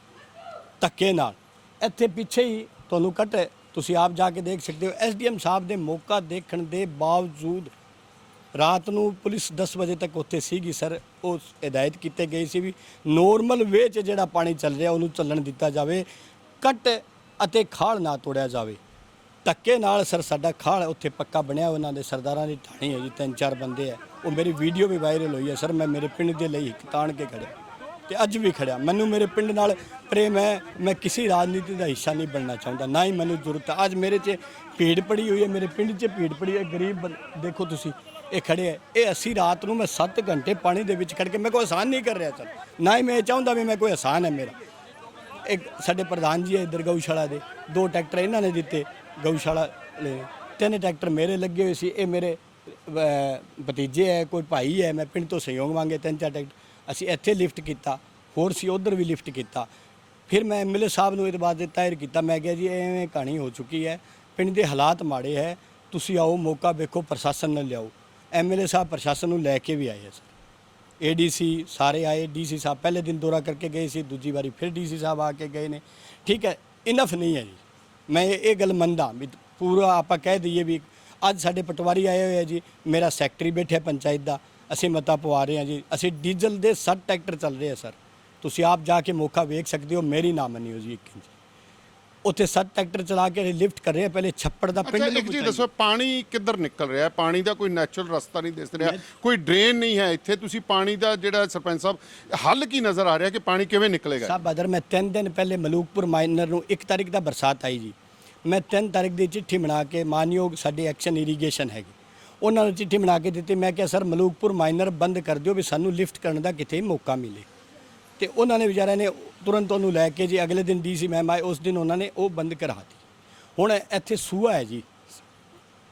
ਧੱਕੇ ਨਾਲ। ਇੱਥੇ ਪਿੱਛੇ ਹੀ ਤੁਹਾਨੂੰ ਕੱਟ ਤੁਸੀਂ ਆਪ ਜਾ ਕੇ ਦੇਖ ਸਕਦੇ ਹੋ ਐਸਡੀਐਮ ਸਾਹਿਬ ਦੇ ਮੌਕਾ ਦੇਖਣ ਦੇ ਬਾਵਜੂਦ ਰਾਤ ਨੂੰ ਪੁਲਿਸ 10 ਵਜੇ ਤੱਕ ਉੱਥੇ ਸੀਗੀ ਸਰ ਉਹ ਹਦਾਇਤ ਕੀਤੇ ਗਈ ਸੀ ਵੀ ਨੋਰਮਲ ਵੇ 'ਚ ਜਿਹੜਾ ਪਾਣੀ ਚੱਲ ਰਿਹਾ ਉਹਨੂੰ ਚੱਲਣ ਦਿੱਤਾ ਜਾਵੇ, ਕੱਟ ਅਤੇ ਖਾਲ ਨਾ ਤੋੜਿਆ ਜਾਵੇ। ਧੱਕੇ ਨਾਲ ਸਰ ਸਾਡਾ ਖਾਲ ਉੱਥੇ ਪੱਕਾ ਬਣਿਆ ਉਹਨਾਂ ਦੇ ਸਰਦਾਰਾਂ ਦੀ ਢਾਣੀ ਹੈ ਜੀ, ਤਿੰਨ ਚਾਰ ਬੰਦੇ ਆ ਉਹ ਮੇਰੀ ਵੀਡੀਓ ਵੀ ਵਾਇਰਲ ਹੋਈ ਹੈ ਸਰ, ਮੈਂ ਮੇਰੇ ਪਿੰਡ ਦੇ ਲਈ ਇੱਕ ਤਾਣ ਕੇ ਖੜਿਆ ਤੇ ਅੱਜ ਵੀ ਖੜਿਆ। ਮੈਨੂੰ ਮੇਰੇ ਪਿੰਡ ਨਾਲ ਪ੍ਰੇਮ ਹੈ, ਮੈਂ ਕਿਸੇ ਰਾਜਨੀਤੀ ਦਾ ਹਿੱਸਾ ਨਹੀਂ ਬਣਨਾ ਚਾਹੁੰਦਾ, ਨਾ ਹੀ ਮੈਨੂੰ ਜ਼ਰੂਰਤ ਹੈ। ਅੱਜ ਮੇਰੇ 'ਚ ਭੀੜ ਪੜੀ ਹੋਈ ਹੈ, ਮੇਰੇ ਪਿੰਡ 'ਚ ਭੀੜ ਪੜੀ ਹੈ, ਗਰੀਬ ਬੰ- ਦੇਖੋ ਤੁਸੀਂ ਇਹ ਖੜੇ ਹੈ ਇਹ ਅਸੀਂ ਰਾਤ ਨੂੰ ਮੈਂ 7 ਘੰਟੇ ਪਾਣੀ ਦੇ ਵਿੱਚ ਖੜ ਕੇ ਮੈਂ ਕੋਈ ਆਸਾਨ ਨਹੀਂ ਕਰ ਰਿਹਾ, ਸਰ। ਨਾ ਹੀ ਮੈਂ ਇਹ ਚਾਹੁੰਦਾ ਵੀ ਮੈਂ ਕੋਈ ਆਸਾਨ ਹੈ ਮੇਰਾ। ਇੱਕ ਸਾਡੇ ਪ੍ਰਧਾਨ ਜੀ ਹੈ ਇੱਧਰ ਗਊਸ਼ਾਲਾ ਦੇ। ਦੋ ਟਰੈਕਟਰ ਇਹਨਾਂ ਨੇ ਦਿੱਤੇ ਗਊਸ਼ਾਲਾ ਲਈ ਤਿੰਨ ਟਰੈਕਟਰ ਮੇਰੇ ਲੱਗੇ ਹੋਏ ਸੀ। ਇਹ ਮੇਰੇ ਭਤੀਜੇ ਹੈ, ਕੋਈ ਭਾਈ ਹੈ। ਮੈਂ ਪਿੰਡ ਤੋਂ ਸਹਿਯੋਗ ਮੰਗੇ ਤਿੰਨ ਚਾਰ ਟਰੈਕਟਰ। ਅਸੀਂ ਇੱਥੇ ਲਿਫਟ ਕੀਤਾ। ਹੋਰ ਸੀ ਉਧਰ ਵੀ ਲਿਫਟ ਕੀਤਾ। ਫਿਰ ਮੈਂ ਐਮਐਲਏ ਸਾਹਿਬ ਨੂੰ ਇਹਦੇ ਬਾਅਦ ਤਾਇਰ ਕੀਤਾ। ਮੈਂ ਕਿਹਾ ਜੀ, ਐਵੇਂ ਕਹਾਣੀ ਹੋ ਚੁੱਕੀ ਹੈ। ਪਿੰਡ ਦੇ ਹਾਲਾਤ ਮਾੜੇ ਹੈ। ਤੁਸੀਂ ਆਓ, ਮੌਕਾ ਵੇਖੋ, ਪ੍ਰਸ਼ਾਸਨ ਨਾਲ ਲਿਆਓ। ਐਮਐਲਏ ਸਾਹਿਬ ਪ੍ਰਸ਼ਾਸਨ ਨੂੰ ਲੈ ਕੇ ਵੀ ਆਏ ਹੈ ਸਰ। ਏਡੀਸੀ ਸਾਰੇ ਆਏ ਡੀਸੀ ਸਾਹਿਬ ਪਹਿਲੇ ਦਿਨ ਦੌਰਾ ਕਰਕੇ ਗਏ ਸੀ, ਦੂਜੀ ਵਾਰੀ ਫਿਰ ਡੀਸੀ ਸਾਹਿਬ ਆ ਕੇ ਗਏ ਨੇ। ਠੀਕ ਹੈ ਇਨਫ ਨਹੀਂ ਹੈ ਜੀ। ਮੈਂ ਇਹ ਇਹ ਗੱਲ ਮੰਨਦਾ ਵੀ ਪੂਰਾ ਆਪਾਂ ਕਹਿ ਦਈਏ ਵੀ ਅੱਜ ਸਾਡੇ ਪਟਵਾਰੀ ਆਏ ਹੋਏ ਆ ਜੀ, ਮੇਰਾ ਸੈਕਟਰੀ ਬੈਠਿਆ ਪੰਚਾਇਤ ਦਾ, ਅਸੀਂ ਮਤਾ ਪਵਾ ਰਹੇ ਹਾਂ ਜੀ। ਅਸੀਂ ਡੀਜ਼ਲ ਦੇ 60 ਟਰੈਕਟਰ ਚੱਲ ਰਹੇ ਆ ਸਰ। ਤੁਸੀਂ ਆਪ ਜਾ ਕੇ ਮੌਕਾ ਵੇਖ ਸਕਦੇ ਹੋ, ਮੇਰੀ ਨਾ ਮੰਨਿਓ ਜੀ ਇੱਕ ਇੰਚ। ਉੱਥੇ 60 ਟਰੈਕਟਰ ਚਲਾ ਕੇ ਲਿਫਟ ਕਰ ਰਹੇ ਆ ਪਹਿਲੇ ਛੱਪੜ ਦਾ ਅੱਛਾ ਪਿੰਡ ਨੂੰ ਇੱਕ ਚੀਜ਼ ਪਹੁੰਚਾਈਏ। ਦੱਸੋ ਪਾਣੀ ਕਿੱਧਰ ਨਿਕਲ ਰਿਹਾ? ਹੈ ਪਾਣੀ ਦਾ ਕੋਈ ਨੈਚੁਰਲ ਰਸਤਾ ਨਹੀਂ ਦਿਸ ਰਿਹਾ ਕੋਈ ਡਰੇਨ ਨਹੀਂ ਹੈ ਇੱਥੇ। ਤੁਸੀਂ ਪਾਣੀ ਦਾ ਜਿਹੜਾ ਸਰਪੰਚ ਸਾਹਿਬ ਹੱਲ ਕੀ ਨਜ਼ਰ ਆ ਰਿਹਾ ਕਿ ਪਾਣੀ ਕਿਵੇਂ ਨਿਕਲੇਗਾ? ਸਾਹਿਬ ਅਦਰ ਮੈਂ ਤਿੰਨ ਦਿਨ ਪਹਿਲੇ ਮਲੂਕਪੁਰ ਮਾਈਨਰ ਨੂੰ 1 ਤਾਰੀਖ ਦਾ ਬਰਸਾਤ ਆਈ ਜੀ। ਮੈਂ 3 ਤਾਰੀਖ ਦੀ ਚਿੱਠੀ ਬਣਾ ਕੇ ਮਾਨਯੋਗ ਸਾਡੇ ਐਕਸ਼ਨ ਇਰੀਗੇਸ਼ਨ ਹੈਗੀ। ਉਹਨਾਂ ਨੂੰ ਚਿੱਠੀ ਬਣਾ ਕੇ ਦਿੱਤੀ। ਮੈਂ ਕਿਹਾ ਸਰ ਮਲੂਕਪੁਰ ਮਾਈਨਰ ਬੰਦ ਕਰ ਦਿਓ ਵੀ ਸਾਨੂੰ ਲਿਫਟ ਕਰਨ ਦਾ ਕਿਤੇ ਮੌਕਾ ਮਿਲੇ। ਤੇ ਉਹਨਾਂ ਨੇ ਵਿਚਾਰਿਆਂ ਨੇ ਤੁਰੰਤ ਉਹਨੂੰ ਲੈ ਕੇ ਜੀ, ਅਗਲੇ ਦਿਨ ਡੀਸੀ ਮੈਮ ਆਏ, ਉਸ ਦਿਨ ਉਹਨਾਂ ਨੇ ਉਹ ਬੰਦ ਕਰਾਤੀ ਹੁਣ ਇੱਥੇ ਸੂਆ ਹੈ ਜੀ,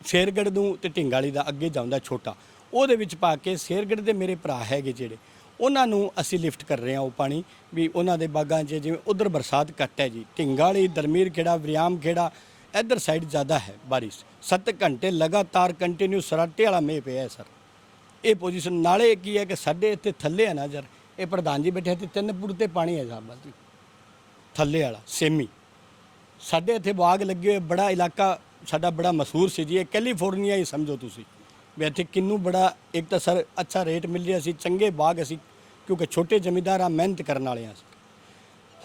ਸ਼ੇਰਗੜ੍ਹ ਨੂੰ ਤੇ ਢਿੰਗਾਲੀ ਦਾ ਅੱਗੇ ਜਾਂਦਾ ਛੋਟਾ। ਉਹਦੇ ਵਿੱਚ ਪਾ ਕੇ ਸ਼ੇਰਗੜ੍ਹ ਦੇ ਮੇਰੇ ਭਰਾ ਹੈਗੇ ਜਿਹੜੇ, ਉਹਨਾਂ ਨੂੰ ਅਸੀਂ ਲਿਫਟ ਕਰ ਰਹੇ ਹਾਂ ਉਹ ਪਾਣੀ, ਵੀ ਉਹਨਾਂ ਦੇ ਬਾਗਾਂ 'ਚ ਜਿਵੇਂ ਉਧਰ ਬਰਸਾਤ ਘੱਟ ਹੈ ਜੀ, ਢਿੰਗਾਲੀ, ਦਰਮੀਰ ਖੇੜਾ, ਵਿਰਿਆਮ ਖੇੜਾ, ਇੱਧਰ ਸਾਈਡ ਜ਼ਿਆਦਾ ਹੈ ਬਾਰਿਸ਼। 7 ਘੰਟੇ ਲਗਾਤਾਰ ਕੰਟੀਨਿਊ ਸਰਾਟੇ ਵਾਲਾ ਮੀਂਹ ਪਿਆ ਹੈ, ਸਰ। ਇਹ ਪੋਜੀਸ਼ਨ ਨਾਲੇ ਕੀ ਹੈ ਕਿ ਸਾਡੇ ਇੱਥੇ ਥੱਲੇ ਹੈ ਨਾ, ਜਰ ਇਹ ਪ੍ਰਧਾਨ ਜੀ ਬੈਠੇ ਤੇ ਤਿੰਨ ਫੁੱਟ ਤੇ ਪਾਣੀ ਹੈ ਸਾਹਿਬ ਜੀ। ਥੱਲੇ ਵਾਲਾ, ਸੇਮੀ। ਸਾਡੇ ਇੱਥੇ ਬਾਗ ਲੱਗੇ ਹੋਏ, ਬੜਾ ਇਲਾਕਾ ਸਾਡਾ ਬੜਾ ਮਸ਼ਹੂਰ ਸੀ ਜੀ, ਇਹ ਕੈਲੀਫੋਰਨੀਆ ਹੀ ਸਮਝੋ ਤੁਸੀਂ। ਵੀ ਇੱਥੇ ਕਿੰਨੂੰ ਬੜਾ, ਇੱਕ ਤਾਂ ਸਰ ਅੱਛਾ ਰੇਟ ਮਿਲ ਰਿਹਾ ਸੀ, ਚੰਗੇ ਬਾਗ ਅਸੀਂ, ਕਿਉਂਕਿ ਛੋਟੇ ਜ਼ਮੀਂਦਾਰ ਆ ਮਿਹਨਤ ਕਰਨ ਵਾਲੇ ਆ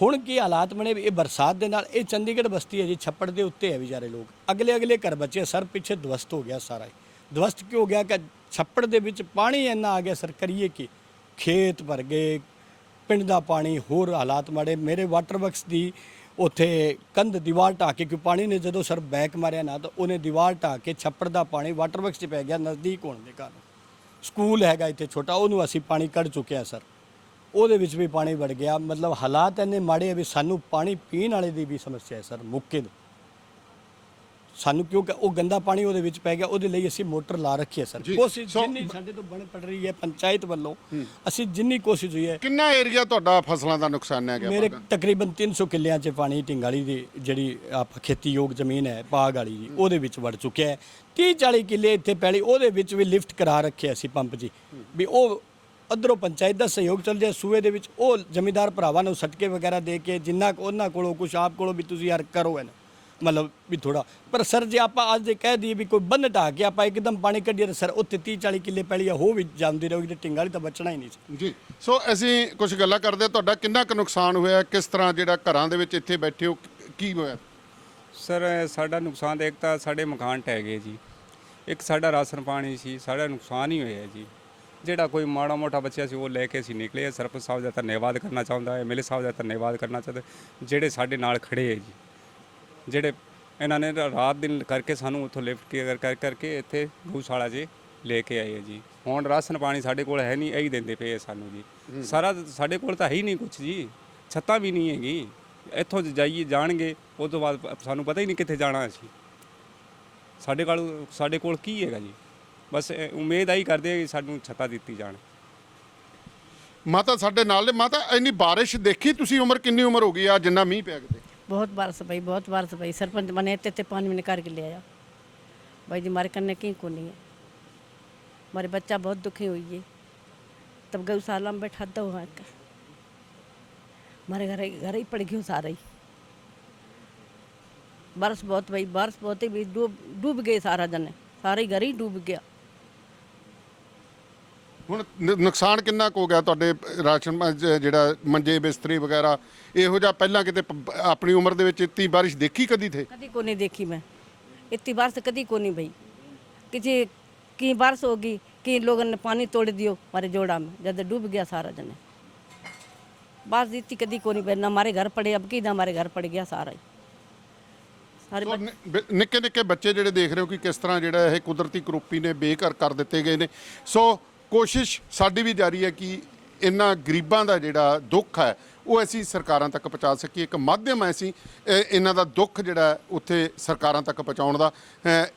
ਹੁਣ ਕੀ ਹਾਲਾਤ ਬਣੇ ਇਹ ਬਰਸਾਤ ਦੇ ਨਾਲ, ਇਹ ਚੰਡੀਗੜ੍ਹ ਬਸਤੀ ਹੈ ਜੀ, ਛੱਪੜ ਦੇ ਉੱਤੇ ਹੈ ਵਿਚਾਰੇ ਲੋਕ। ਅਗਲੇ ਅਗਲੇ ਘਰ ਬੱਚੇ ਸਰ ਪਿੱਛੇ ਦਵਸਤ ਹੋ ਗਿਆ ਸਾਰਾ ਹੀ ਦਵਸਤ ਕਿਉਂ ਹੋ ਗਿਆ ਕਿ ਛੱਪੜ ਦੇ ਵਿੱਚ ਪਾਣੀ ਇੰਨਾ ਆ ਗਿਆ, ਸਰ ਕਰੀਏ ਕੀ? ਖੇਤ ਭਰ ਗਏ ਪਿੰਡ ਦਾ ਪਾਣੀ, ਹੋਰ ਹਾਲਾਤ ਮਾੜੇ। ਮੇਰੇ ਵਾਟਰ ਵਰਕਸ ਦੀ ਉੱਥੇ ਕੰਧ ਦੀਵਾਰ ਢਾਹ ਕੇ ਕਿ ਪਾਣੀ ਨੇ ਜਦੋਂ ਸਰ ਬੈਕ ਮਾਰਿਆ ਨਾ, ਤਾਂ ਉਹਨੇ ਦੀਵਾਰ ਢਾਹ ਕੇ ਛੱਪੜ ਦਾ ਪਾਣੀ ਵਾਟਰ ਵਰਕਸ 'ਚ ਪੈ ਗਿਆ ਨਜ਼ਦੀਕ ਹੋਣ ਦੇ ਕਾਰਨ। ਸਕੂਲ ਹੈਗਾ ਇੱਥੇ ਛੋਟਾ, ਉਹਨੂੰ ਅਸੀਂ ਪਾਣੀ ਕੱਢ ਚੁੱਕੇ ਹਾਂ, ਸਰ। ਉਹਦੇ ਵਿੱਚ ਵੀ ਪਾਣੀ ਵੜ ਗਿਆ। ਮਤਲਬ ਹਾਲਾਤ ਇੰਨੇ ਮਾੜੇ ਆ ਵੀ ਸਾਨੂੰ ਪਾਣੀ ਪੀਣ ਵਾਲੇ ਦੀ ਵੀ ਸਮੱਸਿਆ ਹੈ, ਸਰ, ਮੁੱਕੇ ਦੀ ਸਾਨੂੰ ਕਿਉਂਕਿ ਉਹ ਗੰਦਾ ਪਾਣੀ ਉਹਦੇ ਵਿੱਚ ਪੈ ਗਿਆ ਉਹਦੇ ਲਈ ਅਸੀਂ ਮੋਟਰ ਲਾ ਰੱਖੀ ਹੈ ਸਰ। ਜੀ, ਕੋਸ਼ਿਸ਼ ਸੋ- ਜਿੰਨੀ ਸਾਡੇ ਤੋਂ ਬਣ ਪੜ ਰਹੀ ਹੈ ਪੰਚਾਇਤ ਵੱਲੋਂ ਅਸੀਂ ਜਿੰਨੀ ਕੋਸ਼ਿਸ਼ ਹੋਈ ਹੈ ਕਿੰਨਾ ਏਰੀਆ ਤੁਹਾਡਾ ਫਸਲਾਂ ਦਾ ਨੁਕਸਾਨ ਹੈ ਗਿਆ ਮੇਰੇ ਬਾਗਾਂ? ਤਕਰੀਬਨ 300 ਕਿੱਲਿਆਂ 'ਚ ਪਾਣੀ ਢਿੰਗਾਲੀ ਦੀ ਜਿਹੜੀ ਆਪ ਖੇਤੀਯੋਗ ਜ਼ਮੀਨ ਹੈ ਬਾਗ ਵਾਲੀ ਜੀ ਉਹਦੇ ਵਿੱਚ ਵੜ ਚੁੱਕਿਆ ਹੈ। 30 40 ਕਿੱਲੇ ਇੱਥੇ ਪੈਲੀ ਉਹਦੇ ਵਿੱਚ ਵੀ ਲਿਫਟ ਕਰਾ ਰੱਖਿਆ ਸੀ ਪੰਪ ਜੀ। ਵੀ ਉਹ ਅਧਰੋਂ ਪੰਚਾਇਤ ਦਾ ਸਹਿਯੋਗ ਚੱਲ ਜਾਏ ਸੂਏ ਦੇ ਵਿੱਚ ਉਹ ਜ਼ਮੀਂਦਾਰ ਭਰਾਵਾਂ ਨੂੰ ਸਟਕੇ ਵਗੈਰਾ ਦੇ ਕੇ ਜਿੰਨਾ ਕੁ ਉਹਨਾਂ ਕੋਲੋਂ ਕੁਛ ਆਪ ਕੋਲੋਂ ਵੀ ਤੁਸੀਂ ਯਾਰ ਕਰੋ ਇਹਨਾਂ। ਮਤਲਬ ਵੀ ਥੋੜਾ ਪਰ ਸਰ ਜੇ ਆਪਾਂ ਅੱਜ ਦੇ ਕਹਿ ਦਈਏ ਵੀ ਕੋਈ ਬੰਨ ਢਾਹ ਕੇ ਆਪਾਂ ਇੱਕਦਮ ਪਾਣੀ ਕੱਢੀਏ ਤਾਂ ਸਰ ਉੱਥੇ 30 40 ਕਿੱਲੇ ਪੈਲੀ ਆ ਹੋ ਵੀ ਜਾਂਦੀ ਰਹੂਗੀ ਤੇ ਢਿੰਗਾਲੀ ਤਾਂ ਬਚਣਾ ਹੀ ਨਹੀਂ ਸੀ। ਜੀ। ਸੋ ਅਸੀਂ ਕੁਝ ਗੱਲਾਂ ਕਰਦੇ ਹਾਂ। ਤੁਹਾਡਾ ਕਿੰਨਾ ਕੁ ਨੁਕਸਾਨ ਹੋਇਆ? ਕਿਸ ਤਰ੍ਹਾਂ ਜਿਹੜਾ ਘਰਾਂ ਦੇ ਵਿੱਚ ਇੱਥੇ ਬੈਠੇ ਹੋ ਕੀ ਹੋਇਆ? ਸਰ ਸਾਡਾ ਨੁਕਸਾਨ ਤਾਂ ਇੱਕ ਤਾਂ ਸਾਡੇ ਮਕਾਨ ਟਹਿ ਗਏ ਜੀ। ਇੱਕ ਸਾਡਾ ਰਾਸ਼ਨ ਪਾਣੀ ਸੀ ਸਾਡਾ ਨੁਕਸਾਨ ਹੀ ਹੋਇਆ ਜੀ। ਜਿਹੜਾ ਕੋਈ ਮਾੜਾ ਮੋਟਾ ਬੱਚਾ ਸੀ ਉਹ ਲੈ ਕੇ ਅਸੀਂ ਨਿਕਲੇ। ਸਰਪੰਚ ਸਾਹਿਬ ਦਾ ਧੰਨਵਾਦ ਕਰਨਾ ਚਾਹੁੰਦਾ ਹੈ ਐਮਐਲਏ ਸਾਹਿਬ ਦਾ ਧੰਨਵਾਦ ਕਰਨਾ ਚਾਹੁੰਦਾ। ਜਿਹੜੇ ਸਾਡੇ ਨਾਲ ਖੜੇ ਹੈ ਜੀ। ਜਿਹੜੇ ਇਹਨਾਂ ਨੇ ਰਾਤ ਦਿਨ ਕਰਕੇ ਸਾਨੂੰ ਉੱਥੋਂ ਲਿਫਟ ਕਰ ਕਰ ਕਰਕੇ ਇੱਥੇ ਗਊਸ਼ਾਲਾ 'ਚ ਲੈ ਕੇ ਆਏ ਹੈ ਜੀ। ਹੁਣ ਰਾਸ਼ਨ ਪਾਣੀ ਸਾਡੇ ਕੋਲ ਹੈ ਨਹੀਂ ਇਹੀ ਦਿੰਦੇ ਪਏ ਆ ਸਾਨੂੰ ਜੀ। ਸਾਰਾ ਸਾਡੇ ਕੋਲ ਤਾਂ ਹੈ ਹੀ ਨਹੀਂ ਕੁਝ ਜੀ। ਛੱਤਾਂ ਵੀ ਨਹੀਂ ਹੈਗੀ। ਇੱਥੋਂ ਜਾਈਏ ਜਾਣਗੇ ਉਸ ਤੋਂ ਬਾਅਦ ਸਾਨੂੰ ਪਤਾ ਹੀ ਨਹੀਂ ਕਿੱਥੇ ਜਾਣਾ ਅਸੀਂ। ਸਾਡੇ ਕੋਲ ਸਾਡੇ ਕੋਲ ਕੀ ਹੈਗਾ ਜੀ? ਬਸ ਉਮੀਦ ਆਈ ਕਰਦੇ ਆ ਕਿ ਸਾਨੂੰ ਛੱਤਾਂ ਦਿੱਤੀ ਜਾਣ। ਮਾਤਾ ਸਾਡੇ ਨਾਲ ਨੇ। ਮਾਤਾ ਇੰਨੀ ਬਾਰਿਸ਼ ਦੇਖੀ ਤੁਸੀਂ ਉਮਰ? ਕਿੰਨੀ ਉਮਰ ਹੋ ਗਈ ਆ? ਜਿੰਨਾ ਮੀਂਹ ਪਿਆ ਕਿਤੇ? बहुत बारिश भाई, बहुत बारिश भाई, सरपंच बने थे ते पानी में निकाल के ले आया। भाई जी, मारे करने की को नहीं है। हमारे बच्चा बहुत दुखी हुई है। तब गौशाला में बैठा दो वहाँ का। हमारे घर घर ही पड़ गई सारा बारिश बहुत, भाई बारिश बहुत ही डूब डूब गए सारा जने। सारे घर ही डूब गया। ਹੁਣ ਨ- ਨੁਕਸਾਨ ਕਿੰਨਾ ਕੁ ਹੋ ਗਿਆ ਤੁਹਾਡੇ ਰਾਸ਼ਨ ਮ- ਜ- ਜਿਹੜਾ ਮੰਜੇ ਬਿਸਤਰੇ ਵਗੈਰਾ ਇਹੋ ਜਿਹਾ ਪਹਿਲਾਂ ਕਿਤੇ ਪ- ਆਪਣੀ ਉਮਰ ਦੇ ਵਿੱਚ ਇੱਤੀ ਬਾਰਿਸ਼ ਦੇਖੀ ਕਦੀ ਥੇ कभी को नहीं देखी मैं इतनी बार से कभी को नहीं भाई किसी की बारिश होगी कि लोगों ने पानी तोड़ दियो हमारे जोड़ा में जब डूब गया सारा जने बारिश इतनी कभी को नहीं भाई ना हमारे घर पड़े अब की ना हमारे घर पड़ गया सारा ही सारे ਸੋ ਨਿ- ਬ- ਨਿੱਕੇ ਨਿੱਕੇ ਬੱਚੇ ਜਿਹੜੇ ਦੇਖ ਰਹੇ ਹੋ ਕਿ ਕਿਸ ਤਰ੍ਹਾਂ ਜਿਹੜਾ ਇਹ ਕੁਦਰਤੀ ਕਰੋਪੀ ਨੇ ਬੇਘਰ ਕਰ ਦਿੱਤੇ ਗਏ ਨੇ ਸੋ ਕੋਸ਼ਿਸ਼ ਸਾਡੀ ਵੀ ਜਾਰੀ ਹੈ ਕਿ ਇਹਨਾਂ ਗਰੀਬਾਂ ਦਾ ਜਿਹੜਾ ਦੁੱਖ ਹੈ, ਉਹ ਅਸੀਂ ਸਰਕਾਰਾਂ ਤੱਕ ਪਹੁੰਚਾ ਸਕੀਏ। ਇੱਕ ਮਾਧਿਅਮ ਹੈ ਅਸੀਂ ਇਹਨਾਂ ਦਾ ਦੁੱਖ ਜਿਹੜਾ ਉੱਥੇ ਸਰਕਾਰਾਂ ਤੱਕ ਪਹੁੰਚਾਉਣ ਦਾ।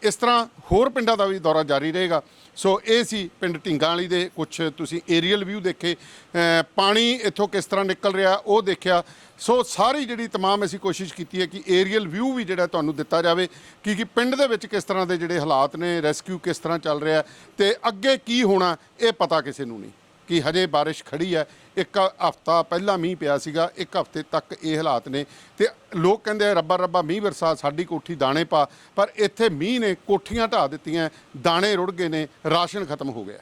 ਇਸ ਤਰ੍ਹਾਂ ਹੋਰ ਪਿੰਡਾਂ ਦਾ ਵੀ ਦੌਰਾ ਜਾਰੀ ਰਹੇਗਾ। ਸੋ ਇਹ ਸੀ ਪਿੰਡ ਢਿੰਗਾਂ ਵਾਲੀ ਦੇ ਕੁਝ ਤੁਸੀਂ ਏਰੀਅਲ ਵਿਊ ਦੇਖੇ। ਪਾਣੀ ਇੱਥੋਂ ਕਿਸ ਤਰ੍ਹਾਂ ਨਿਕਲ ਰਿਹਾ, ਉਹ ਦੇਖਿਆ। ਸੋ ਸਾਰੀ ਜਿਹੜੀ ਤਮਾਮ ਅਸੀਂ ਕੋਸ਼ਿਸ਼ ਕੀਤੀ ਹੈ ਕਿ ਏਰੀਅਲ ਵਿਊ ਵੀ ਜਿਹੜਾ ਤੁਹਾਨੂੰ ਦਿੱਤਾ ਜਾਵੇ ਕਿ ਕਿ ਪਿੰਡ ਦੇ ਵਿੱਚ ਕਿਸ ਤਰ੍ਹਾਂ ਦੇ ਜਿਹੜੇ ਹਾਲਾਤ ਨੇ, ਰੈਸਕਿਊ ਕਿਸ ਤਰ੍ਹਾਂ ਚੱਲ ਰਿਹਾ ਤੇ ਅੱਗੇ ਕੀ ਹੋਣਾ, ਇਹ ਪਤਾ ਕਿਸੇ ਨੂੰ ਨਹੀਂ ਕਿ ਹਜੇ ਬਾਰਿਸ਼ ਖੜੀ ਹੈ, ਇੱਕ ਹਫਤਾ ਪਹਿਲਾਂ ਮੀਂਹ ਪਿਆ ਸੀਗਾ, ਇੱਕ ਹਫ਼ਤੇ ਤੱਕ ਇਹ ਹਾਲਾਤ ਨੇ ਤੇ ਲੋਕ ਕਹਿੰਦੇ ਰੱਬਾ ਰੱਬਾ ਮੀਂਹ ਵਰਸਾ, ਸਾਡੀ ਕੋਠੀ ਦਾਣੇ ਪਾ, ਪਰ ਇੱਥੇ ਮੀਂਹ ਨੇ ਕੋਠੀਆਂ ਢਾਹ ਦਿੱਤੀਆਂ, ਦਾਣੇ ਰੁੜ ਗਏ ਨੇ, ਰਾਸ਼ਨ ਖਤਮ ਹੋ ਗਿਆ।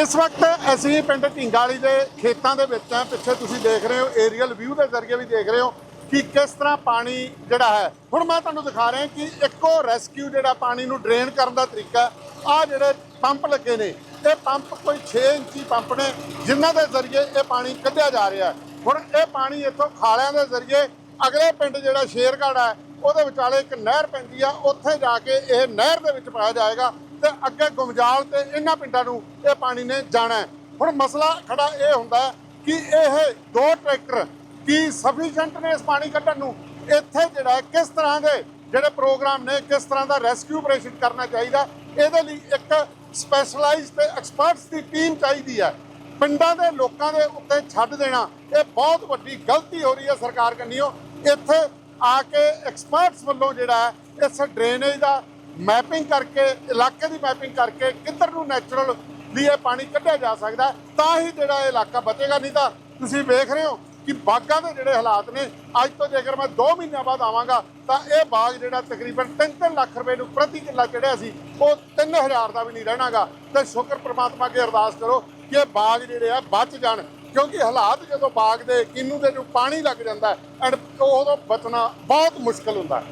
ਇਸ ਵਕਤ ਅਸੀਂ ਪਿੰਡ ਢਿੰਗਾਲੀ ਦੇ ਖੇਤਾਂ ਦੇ ਵਿੱਚ ਆ ਪਿੱਛੇ ਤੁਸੀਂ ਦੇਖ ਰਹੇ ਹੋ ਏਰੀਅਲ ਵਿਊ ਦੇ ਜ਼ਰੀਏ ਵੀ ਦੇਖ ਰਹੇ ਹੋ ਕਿ ਕਿਸ ਤਰ੍ਹਾਂ ਪਾਣੀ ਜਿਹੜਾ ਹੈ। ਹੁਣ ਮੈਂ ਤੁਹਾਨੂੰ ਦਿਖਾ ਰਿਹਾ ਕਿ ਇੱਕੋ ਰੈਸਕਿਊ ਜਿਹੜਾ ਪਾਣੀ ਨੂੰ ਡਰੇਨ ਕਰਨ ਦਾ ਤਰੀਕਾ ਆ ਜਿਹੜੇ ਪੰਪ ਲੱਗੇ ਨੇ, ਇਹ ਪੰਪ ਕੋਈ 6 ਇੰਚੀ ਪੰਪ ਨੇ, ਜਿਨ੍ਹਾਂ ਦੇ ਜ਼ਰੀਏ ਇਹ ਪਾਣੀ ਕੱਢਿਆ ਜਾ ਰਿਹਾ ਹੁਣ ਇਹ ਪਾਣੀ ਇੱਥੋਂ ਖਾਲਿਆਂ ਦੇ ਜ਼ਰੀਏ ਅਗਲੇ ਪਿੰਡ ਜਿਹੜਾ ਸ਼ੇਰਗੜ੍ਹ ਹੈ, ਉਹਦੇ ਵਿਚਾਲੇ ਇੱਕ ਨਹਿਰ ਪੈਂਦੀ ਆ, ਉੱਥੇ ਜਾ ਕੇ ਇਹ ਨਹਿਰ ਦੇ ਵਿੱਚ ਪਾਇਆ ਜਾਏਗਾ। ਤੇ ਅੱਗੇ ਗੁਮਜਾਲ ਤੇ ਇਹਨਾਂ ਪਿੰਡਾਂ ਨੂੰ ਇਹ ਪਾਣੀ ਨੇ ਜਾਣਾ ਹੁਣ ਮਸਲਾ ਖੜਾ ਇਹ ਹੁੰਦਾ ਕਿ ਇਹ ਦੋ ਟਰੈਕਟਰ ਕੀ ਸਫੀਸ਼ੀਐਂਟ ਨੇ ਇਸ ਪਾਣੀ ਕੱਢਣ ਨੂੰ? ਇੱਥੇ ਜਿਹੜਾ ਕਿਸ ਤਰ੍ਹਾਂ ਦੇ ਜਿਹੜੇ ਪ੍ਰੋਗਰਾਮ ਨੇ, ਕਿਸ ਤਰ੍ਹਾਂ ਦਾ ਰੈਸਕਿਊ ਆਪਰੇਸ਼ਨ ਕਰਨਾ ਚਾਹੀਦਾ? ਇਹਦੇ ਲਈ ਇੱਕ ਸਪੈਸ਼ਲਾਈਜ਼ਡ ਤੇ ਐਕਸਪਰਟਸ ਦੀ ਟੀਮ ਚਾਹੀਦੀ ਹੈ। ਪਿੰਡਾਂ ਦੇ ਲੋਕਾਂ ਦੇ ਉੱਤੇ ਛੱਡ ਦੇਣਾ, ਇਹ ਬਹੁਤ ਵੱਡੀ ਗਲਤੀ ਹੋ ਰਹੀ ਹੈ ਸਰਕਾਰ ਕੰਨੀਓ। ਇੱਥੇ ਆ ਕੇ ਐਕਸਪਰਟਸ ਵੱਲੋਂ ਜਿਹੜਾ ਹੈ, ਇਸ ਡਰੇਨੇਜ ਦਾ ਮੈਪਿੰਗ ਕਰਕੇ, ਇਲਾਕੇ ਦੀ ਮੈਪਿੰਗ ਕਰਕੇ ਕਿੱਧਰ ਨੂੰ ਨੈਚੁਰਲ ਵੀ ਇਹ ਪਾਣੀ ਕੱਢਿਆ ਜਾ ਸਕਦਾ, ਤਾਂ ਹੀ ਜਿਹੜਾ ਇਹ ਇਲਾਕਾ ਬਚੇਗਾ। ਨਹੀਂ ਤਾਂ ਤੁਸੀਂ ਵੇਖ ਰਹੇ ਹੋ ਕਿ ਬਾਗਾਂ ਦੇ ਜਿਹੜੇ ਹਾਲਾਤ ਨੇ, ਅੱਜ ਤੋਂ ਜੇਕਰ ਮੈਂ 2 ਮਹੀਨਿਆਂ ਬਾਅਦ ਆਵਾਂਗਾ, ਤਾਂ ਇਹ ਬਾਗ ਜਿਹੜਾ ਤਕਰੀਬਨ 3-3 ਲੱਖ ਰੁਪਏ ਨੂੰ ਪ੍ਰਤੀ ਕਿੱਲਾ ਚੜਿਆ ਸੀ, ਉਹ 3000 ਦਾ ਵੀ ਨਹੀਂ ਰਹਿਣਾਗਾ। ਤੇ ਸ਼ੁਕਰ ਪ੍ਰਮਾਤਮਾ ਅੱਗੇ ਅਰਦਾਸ ਕਰੋ ਕਿ ਇਹ ਬਾਗ ਜਿਹੜੇ ਆ ਬਚ ਜਾਣ, ਕਿਉਂਕਿ ਹਾਲਾਤ ਜਦੋਂ ਬਾਗ ਦੇ ਕਿੰਨੂ ਦੇ ਨੂੰ ਪਾਣੀ ਲੱਗ ਜਾਂਦਾ ਐਂਡ ਉਦੋਂ ਬਚਣਾ ਬਹੁਤ ਮੁਸ਼ਕਲ ਹੁੰਦਾ